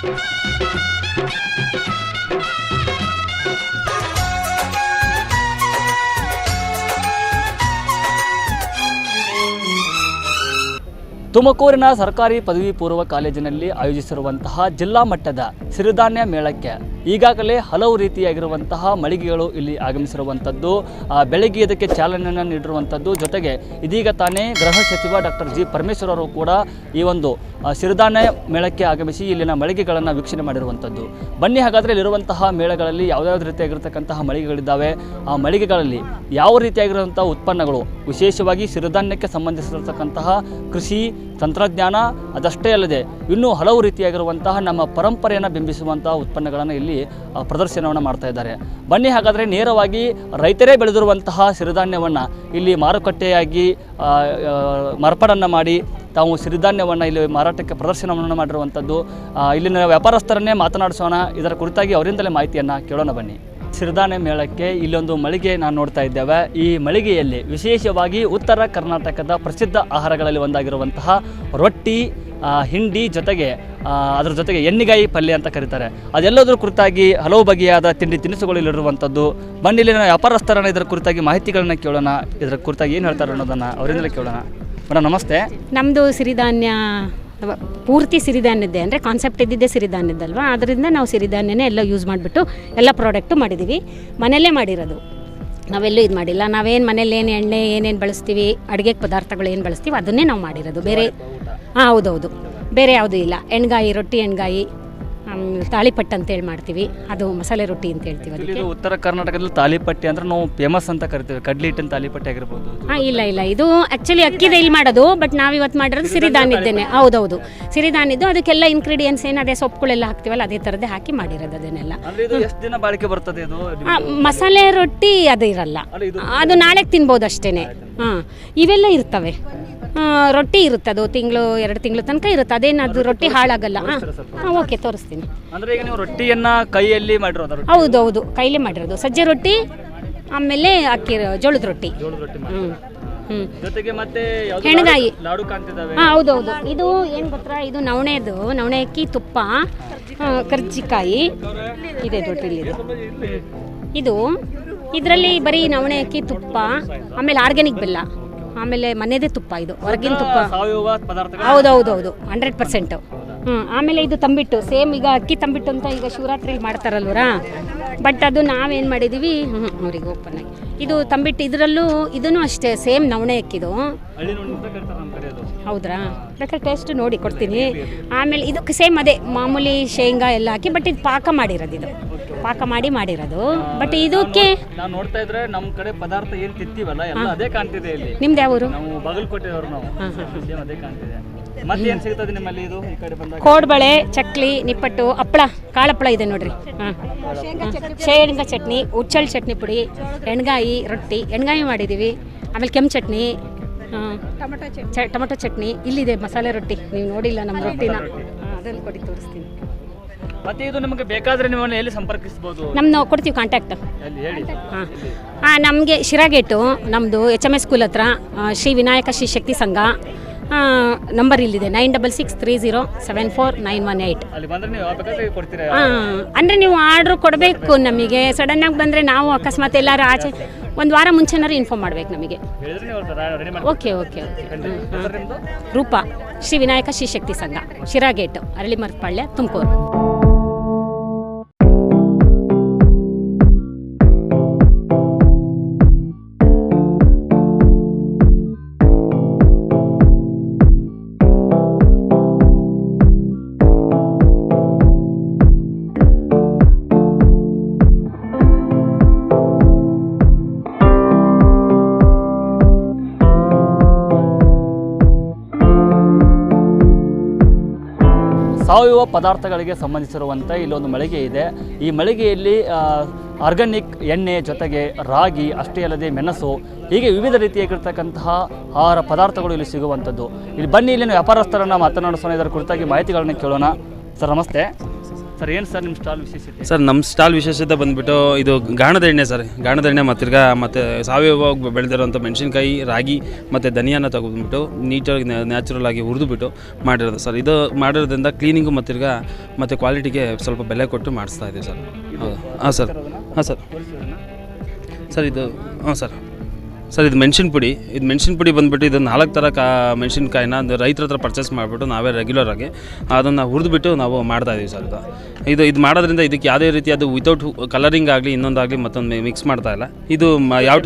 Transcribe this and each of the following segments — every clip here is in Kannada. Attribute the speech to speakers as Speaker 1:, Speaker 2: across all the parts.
Speaker 1: Thank you. ತುಮಕೂರಿನ ಸರ್ಕಾರಿ ಪದವಿ ಪೂರ್ವ ಕಾಲೇಜಿನಲ್ಲಿ ಆಯೋಜಿಸಿರುವಂತಹ ಜಿಲ್ಲಾ ಮಟ್ಟದ ಸಿರಿಧಾನ್ಯ ಮೇಳಕ್ಕೆ ಈಗಾಗಲೇ ಹಲವು ರೀತಿಯಾಗಿರುವಂತಹ ಮಳಿಗೆಗಳು ಇಲ್ಲಿ ಆಗಮಿಸಿರುವಂಥದ್ದು. ಬೆಳಗ್ಗೆ ಇದಕ್ಕೆ ಚಾಲನೆಯನ್ನು ನೀಡಿರುವಂಥದ್ದು. ಜೊತೆಗೆ ಇದೀಗ ತಾನೇ ಗೃಹ ಸಚಿವ ಡಾಕ್ಟರ್ ಜಿ ಪರಮೇಶ್ವರ್ ಅವರು ಕೂಡ ಈ ಒಂದು ಸಿರಿಧಾನ್ಯ ಮೇಳಕ್ಕೆ ಆಗಮಿಸಿ ಇಲ್ಲಿನ ಮಳಿಗೆಗಳನ್ನು ವೀಕ್ಷಣೆ ಮಾಡಿರುವಂಥದ್ದು. ಬನ್ನಿ, ಹಾಗಾದರೆ ಇಲ್ಲಿರುವಂತಹ ಮೇಳಗಳಲ್ಲಿ ಯಾವುದಾವ್ದು ರೀತಿಯಾಗಿರ್ತಕ್ಕಂತಹ ಮಳಿಗೆಗಳಿದ್ದಾವೆ? ಆ ಮಳಿಗೆಗಳಲ್ಲಿ ಯಾವ ರೀತಿಯಾಗಿರುವಂತಹ ಉತ್ಪನ್ನಗಳು? ವಿಶೇಷವಾಗಿ ಸಿರಿಧಾನ್ಯಕ್ಕೆ ಸಂಬಂಧಿಸಿರತಕ್ಕಂತಹ ಕೃಷಿ ತಂತ್ರಜ್ಞಾನ ಅದಷ್ಟೇ ಅಲ್ಲದೆ ಇನ್ನೂ ಹಲವು ರೀತಿಯಾಗಿರುವಂತಹ ನಮ್ಮ ಪರಂಪರೆಯನ್ನು ಬಿಂಬಿಸುವಂತಹ ಉತ್ಪನ್ನಗಳನ್ನು ಇಲ್ಲಿ ಪ್ರದರ್ಶನವನ್ನು ಮಾಡ್ತಾ ಇದ್ದಾರೆ. ಬನ್ನಿ ಹಾಗಾದರೆ ನೇರವಾಗಿ ರೈತರೇ ಬೆಳೆದಿರುವಂತಹ ಸಿರಿಧಾನ್ಯವನ್ನು ಇಲ್ಲಿ ಮಾರುಕಟ್ಟೆಯಾಗಿ ಮಾರ್ಪಾಡನ್ನು ಮಾಡಿ ತಾವು ಸಿರಿಧಾನ್ಯವನ್ನು ಇಲ್ಲಿ ಮಾರಾಟಕ್ಕೆ ಪ್ರದರ್ಶನವನ್ನು ಮಾಡಿರುವಂಥದ್ದು. ಇಲ್ಲಿನ ವ್ಯಾಪಾರಸ್ಥರನ್ನೇ ಮಾತನಾಡಿಸೋಣ. ಇದರ ಕುರಿತಾಗಿ ಅವರಿಂದಲೇ ಮಾಹಿತಿಯನ್ನು ಕೇಳೋಣ ಬನ್ನಿ. ಸಿರಿಧಾನ್ಯ ಮೇಳಕ್ಕೆ ಇಲ್ಲೊಂದು ಮಳಿಗೆ ನಾನು ನೋಡ್ತಾ ಇದ್ದೇವೆ. ಈ ಮಳಿಗೆಯಲ್ಲಿ ವಿಶೇಷವಾಗಿ ಉತ್ತರ ಕರ್ನಾಟಕದ ಪ್ರಸಿದ್ಧ ಆಹಾರಗಳಲ್ಲಿ ಒಂದಾಗಿರುವಂತಹ ರೊಟ್ಟಿ ಹಿಂಡಿ ಜೊತೆಗೆ ಅದರ ಜೊತೆಗೆ ಎಣ್ಣಿಗಾಯಿ ಪಲ್ಯ ಅಂತ ಕರೀತಾರೆ. ಅದೆಲ್ಲದರ ಕುರಿತಾಗಿ ಹಲವು ಬಗೆಯಾದ ತಿಂಡಿ ತಿನಿಸುಗಳಲ್ಲಿರುವಂಥದ್ದು ಇಲ್ಲಿನ ವ್ಯಾಪಾರಸ್ಥರನ್ನ ಇದರ ಕುರಿತಾಗಿ ಮಾಹಿತಿಗಳನ್ನ ಕೇಳೋಣ. ಇದರ ಕುರಿತಾಗಿ ಏನು ಹೇಳ್ತಾರೆ ಅನ್ನೋದನ್ನು ಅವರಿಂದಲೇ ಕೇಳೋಣ. ಮೇಡಮ್ ನಮಸ್ತೆ.
Speaker 2: ನಮ್ಮದು ಸಿರಿಧಾನ್ಯ ಪೂರ್ತಿ ಸಿರಿಧಾನ್ಯದ್ದೇ ಅಂದರೆ ಕಾನ್ಸೆಪ್ಟ್ ಇದ್ದಿದ್ದೇ ಸಿರಿಧಾನ್ಯದ್ದಲ್ವ? ಅದರಿಂದ ನಾವು ಸಿರಿಧಾನ್ಯನೇ ಎಲ್ಲ ಯೂಸ್ ಮಾಡಿಬಿಟ್ಟು ಎಲ್ಲ ಪ್ರಾಡಕ್ಟು ಮಾಡಿದ್ದೀವಿ ಮನೆಯಲ್ಲೇ ಮಾಡಿರೋದು. ನಾವೆಲ್ಲೂ ಇದು ಮಾಡಿಲ್ಲ. ನಾವೇನು ಮನೇಲಿ ಏನು ಎಣ್ಣೆ ಏನೇನು ಬಳಸ್ತೀವಿ ಅಡುಗೆ ಪದಾರ್ಥಗಳು ಏನು ಬಳಸ್ತೀವಿ ಅದನ್ನೇ ನಾವು ಮಾಡಿರೋದು. ಬೇರೆ ಹಾಂ ಹೌದೌದು. ಬೇರೆ ಯಾವುದೂ ಇಲ್ಲ. ಎಣ್ಗಾಯಿ ರೊಟ್ಟಿ ಎಣ್ಗಾಯಿ ತಾಳಿಪಟ್ಟು ಅಂತೇಳಿ ಮಾಡ್ತೀವಿ. ಅದು ಮಸಾಲೆ ರೊಟ್ಟಿ ಅಂತ ಹೇಳ್ತೀವಿ ಅದಕ್ಕೆ.
Speaker 1: ಉತ್ತರ ಕರ್ನಾಟಕದಲ್ಲಿ ತಾಳಿಪಟ್ಟಿ ಅಂದ್ರೆ ನಾವು ಫೇಮಸ್ ಅಂತ ಕರಿತೀವಿ. ಕಡ್ಲಿ ಹಿಟ್ಟಿನ ತಾಲಿಪಟ್ಟಿ ಆಗಿರ್ಬೋದು.
Speaker 2: ಹಾಂ ಇಲ್ಲ ಇಲ್ಲ. ಇದು ಆ್ಯಕ್ಚುಲಿ ಅಕ್ಕಿದ ಇಲ್ಲಿ ಮಾಡೋದು ಬಟ್ ನಾವು ಇವತ್ತು ಮಾಡಿರೋದು ಸಿರಿಧಾನ್ಯದ್ದೇನೆ. ಹೌದೌದು. ಸಿರಿಧಾನ್ಯದ್ದು ಅದಕ್ಕೆಲ್ಲ ಇಂಗ್ರೀಡಿಯೆಂಟ್ಸ್ ಏನು ಅದೇ ಸೊಪ್ಪುಗಳೆಲ್ಲ ಹಾಕ್ತೀವಲ್ಲ ಅದೇ ಥರದ್ದೇ ಹಾಕಿ ಮಾಡಿರೋದು ಅದನ್ನೆಲ್ಲ.
Speaker 1: ಅಂದ್ರೆ ಇದು ಎಷ್ಟು ದಿನ ಬಾಳಿಕೆ ಬರ್ತದೆ ಇದು?
Speaker 2: ಆ, ಮಸಾಲೆ ರೊಟ್ಟಿ ಅದು ಇರಲ್ಲ. ಅದು ನಾಳೆಗೆ ತಿನ್ಬೋದು ಅಷ್ಟೇ ಹಾಂ ಇವೆಲ್ಲ ಇರ್ತವೆ. ರೊಟ್ಟಿ ಇರುತ್ತೆ ಅದು ತಿಂಗಳು ಎರಡು ತಿಂಗಳು ತನಕ ಇರುತ್ತೆ. ಅದೇನು ಅದು ರೊಟ್ಟಿ ಹಾಳಾಗಲ್ಲ. ಹಾಂ. ಓಕೆ ತೋರಿಸ್ತೀನಿ.
Speaker 1: ಅಂದ್ರೆ ಈಗ ನೀವು ರೊಟ್ಟಿಯನ್ನ ಕೈಯಲ್ಲಿ ಮಾಡಿರೋದು
Speaker 2: ಹೌದು ಹೌದು ಕೈಲೇ ಮಾಡಿರೋದು. ಸಜ್ಜೆ ರೊಟ್ಟಿ ಆಮೇಲೆ ಅಕ್ಕಿ ಜೋಳದ ರೊಟ್ಟಿ. ಹ್ಞೂ ಹ್ಞೂ
Speaker 1: ಜೊತೆಗೆ ಮತ್ತೆ
Speaker 2: ಹೆಣಗಾಯಿ.
Speaker 1: ಲಾಡು-
Speaker 2: ಹಾಂ ಹೌದೌದು. ಇದು ಏನು ಗೊತ್ತಾ? ಇದು ನವಣೆದು ನವಣೆ ಅಕ್ಕಿ ತುಪ್ಪ ಕರ್ಜಿಕಾಯಿ. ಇದೆ ದೊಡ್ಡ ಇದು. ಇದರಲ್ಲಿ ಬರೀ ನವಣೆ ಅಕ್ಕಿ ತುಪ್ಪ ಆಮೇಲೆ ಆರ್ಗ್ಯಾನಿಕ್ ಬೆಲ್ಲ. ಆಮೇಲೆ ಮನೆಯದೇ ತುಪ್ಪ ಇದು ಹೊರಗಿನ ತುಪ್ಪ.
Speaker 1: ಸಾವಯವ ಪದಾರ್ಥಗಳು
Speaker 2: ಹೌದೌದೌದು ಹಂಡ್ರೆಡ್ ಪರ್ಸೆಂಟು ಹ್ಞೂ ಆಮೇಲೆ ಇದು ತಂಬಿಟ್ಟು ಸೇಮ್ ಈಗ ಅಕ್ಕಿ ತಂಬಿಟ್ಟು ಅಂತ ಈಗ ಶಿವರಾತ್ರಿಲಿ ಮಾಡ್ತಾರಲ್ವರ? ಬಟ್ ಅದು ನಾವೇನು ಮಾಡಿದ್ದೀವಿ ಹ್ಞೂ ಅವ್ರಿಗೆ ಓಪನ್ ಆಗಿ. ಇದು ತಂಬಿಟ್ಟು ಇದರಲ್ಲೂ ಇದೂ ಅಷ್ಟೇ ಸೇಮ್ ನವಣೆ ಅಕ್ಕಿದು. ಹೌದ್ರಾ? ಬೇಕಾದ್ರೆ ಟೇಸ್ಟ್ ನೋಡಿ ಕೊಡ್ತೀನಿ. ಆಮೇಲೆ ಇದಕ್ಕೆ ಸೇಮ್ ಅದೇ ಮಾಮೂಲಿ ಶೇಂಗಾ ಎಲ್ಲ ಹಾಕಿ ಬಟ್ ಇದು ಪಾಕ ಮಾಡಿರೋದು ಇದು. ಪಾಕ ಮಾಡಿ ಮಾಡಿರೋದು. ಬಟ್ ಇದಕ್ಕೆ
Speaker 1: ನಾವು ನೋಡ್ತಾ ಇದ್ರೆ ನಮ್ಮ ಕಡೆ ಪದಾರ್ಥ ಏನು ತಿಂತೀವಲ್ಲ ಎಲ್ಲ ಅದೇ ಕಾಣ್ತಿದೆ ಇಲ್ಲಿ.
Speaker 2: ನಿಮ್ದು ಯಾವ ಊರು
Speaker 1: ನಾವು ಬಾಗಲಕೋಟೆಯವರು ನಾವು. ಸೇಮ್ ಅದೇ ಕಾಣ್ತಿದೆ. ಮತ್ತೆ ಏನ್ ಸಿಗ್ತದೆ ನಿಮ್ಮಲ್ಲಿ ಇದು ಈ ಕಡೆ ಬಂದಾಗ?
Speaker 2: ಕೋಡ್ಬಳೆ ಚಕ್ಲಿ ನಿಪ್ಪಟ್ಟು ಹಪ್ಪಳ ಕಾಳಪ್ಪಳ ಇದೆ ನೋಡ್ರಿ. ಹಾಂ. ಶೇಂಗಾ ಚಟ್ನಿ ಉಚ್ಚಲ್ ಚಟ್ನಿ ಪುಡಿ ಎಣ್ಗಾಯಿ ರೊಟ್ಟಿ. ಎಣ್ಗಾಯಿ ಮಾಡಿದ್ದೀವಿ ಆಮೇಲೆ ಕೆಂಪು ಚಟ್ನಿ ಟೊಮಟೊ ಚಟ್ನಿ. ಇಲ್ಲಿದೆ ಮಸಾಲೆ ರೊಟ್ಟಿ. ನೀವು ನೋಡಿಲ್ಲ ನಮ್ಮ ರೊಟ್ಟಿನ. ಅದನ್ನು ಕೊಡಿ ತೋರಿಸ್ತೀನಿ.
Speaker 1: ಮತ್ತೆ ಇದು ನಿಮಗೆ ಬೇಕಾದ್ರೆ ನೀವು ಎಲ್ಲಿ ಸಂಪರ್ಕಿಸಬಹುದು
Speaker 2: ನಮ್ಮ ಕೊಡ್ತೀವಿ ಕಾಂಟ್ಯಾಕ್ಟ್ ಹಾಂ. ಹಾಂ ನಮಗೆ ಶಿರಾಗೇಟು ನಮ್ಮದು ಎಚ್ ಎಂ ಎಸ್ ಸ್ಕೂಲ್ ಹತ್ರ ಶ್ರೀ ವಿನಾಯಕ ಶ್ರೀ ಶಕ್ತಿ ಸಂಘ ನಂಬರ್ ಇಲ್ಲಿದೆ. Nine double six three zero seven four nine one eight. ಅಂದರೆ ನೀವು ಆರ್ಡ್ರ್ ಕೊಡಬೇಕು ನಮಗೆ. ಸಡನ್ನಾಗಿ ಬಂದರೆ ನಾವು ಅಕಸ್ಮಾತ್ ಎಲ್ಲರೂ ಆಚೆ ಒಂದು ವಾರ ಮುಂಚೆನಾರು ಇನ್ಫಾರ್ಮ್ ಮಾಡ್ಬೇಕು ನಮಗೆ. ಓಕೆ ಓಕೆ ರೂಪಾ ಶ್ರೀ ವಿನಾಯಕ ಶ್ರೀ ಶಕ್ತಿ ಸಂಘ ಶಿರಾಗೇಟು ಅರಳಿ ಮರಪಾಳ್ಯ ತುಮಕೂರು.
Speaker 1: ಸಾವಯವ ಪದಾರ್ಥಗಳಿಗೆ ಸಂಬಂಧಿಸಿರುವಂಥ ಇಲ್ಲೊಂದು ಮಳಿಗೆ ಇದೆ. ಈ ಮಳಿಗೆಯಲ್ಲಿ ಆರ್ಗಾನಿಕ್ ಎಣ್ಣೆ ಜೊತೆಗೆ ರಾಗಿ, ಅಷ್ಟೇ ಅಲ್ಲದೆ ಮೆಣಸು, ಹೀಗೆ ವಿವಿಧ ರೀತಿಯಾಗಿರ್ತಕ್ಕಂತಹ ಆಹಾರ ಪದಾರ್ಥಗಳು ಇಲ್ಲಿ ಸಿಗುವಂಥದ್ದು. ಇಲ್ಲಿ ಬನ್ನಿ, ಇಲ್ಲಿನ ವ್ಯಾಪಾರಸ್ಥರನ್ನು ಮಾತನಾಡಿಸೋಣ. ಇದರ ಕುರಿತಾಗಿ ಮಾಹಿತಿಗಳನ್ನು ಕೇಳೋಣ. ಸರ್, ನಮಸ್ತೆ. ಸರ್ ಏನು ಸರ್ ನಿಮ್ಮ ಸ್ಟಾಲ್ ವಿಶೇಷತೆ?
Speaker 3: ಸರ್ ನಮ್ಮ ಸ್ಟಾಲ್ ವಿಶೇಷತೆ ಬಂದ್ಬಿಟ್ಟು ಇದು ಗಾಣದ ಎಣ್ಣೆ ಸರ್. ಗಾಣದ ಎಣ್ಣೆ ಮತ್ತು ತಿರ್ಗಾ ಮತ್ತು ಸಾವಯವ ಬೆಳೆದಿರೋಂಥ ಮೆಣಸಿನ್ಕಾಯಿ ರಾಗಿ ಮತ್ತು ಧನಿಯಾನ ತಗೊಂಡ್ಬಿಟ್ಟು ನೀಟಾಗಿ ನ್ಯಾಚುರಲ್ ಆಗಿ ಹುರಿದುಬಿಟ್ಟು ಮಾಡಿರೋದು ಸರ್. ಇದು ಮಾಡಿರೋದ್ರಿಂದ ಕ್ಲೀನಿಂಗು ಮತ್ತೆ ತಿರ್ಗಾ ಮತ್ತು ಕ್ವಾಲಿಟಿಗೆ ಸ್ವಲ್ಪ ಬೆಲೆ ಕೊಟ್ಟು ಮಾಡಿಸ್ತಾ ಇದ್ದೀವಿ ಸರ್. ಹೌದು. ಹಾಂ ಸರ್. ಹಾಂ ಸರ್. ಸರ್ ಇದು ಹಾಂ ಸರ್. ಸರ್ ಇದು ಮೆಣಸಿನ ಪುಡಿ. ಇದು ಮೆಣಸಿನ ಪುಡಿ ಬಂದುಬಿಟ್ಟು ಇದು ನಾಲ್ಕು ಥರ ಕಾ ಮೆಣಸಿನ್ಕಾಯಿನ ಒಂದು ರೈತರ ಹತ್ರ ಪರ್ಚೇಸ್ ಮಾಡಿಬಿಟ್ಟು ನಾವೇ ರೆಗ್ಯುಲರ್ ಆಗಿ ಅದನ್ನು ಹುರಿದ್ಬಿಟ್ಟು ನಾವು ಮಾಡ್ತಾ ಇದೀವಿ ಸರ್ ಇದು. ಇದು ಇದು ಮಾಡೋದ್ರಿಂದ ಇದಕ್ಕೆ ಯಾವುದೇ ರೀತಿ ಅದು ವಿತೌಟ್ ಕಲರಿಂಗ್ ಆಗಲಿ ಇನ್ನೊಂದಾಗಲಿ ಮತ್ತೊಂದು ಮಿಕ್ಸ್ ಮಾಡ್ತಾ ಇಲ್ಲ. ಇದು ಮ- ಯಾವ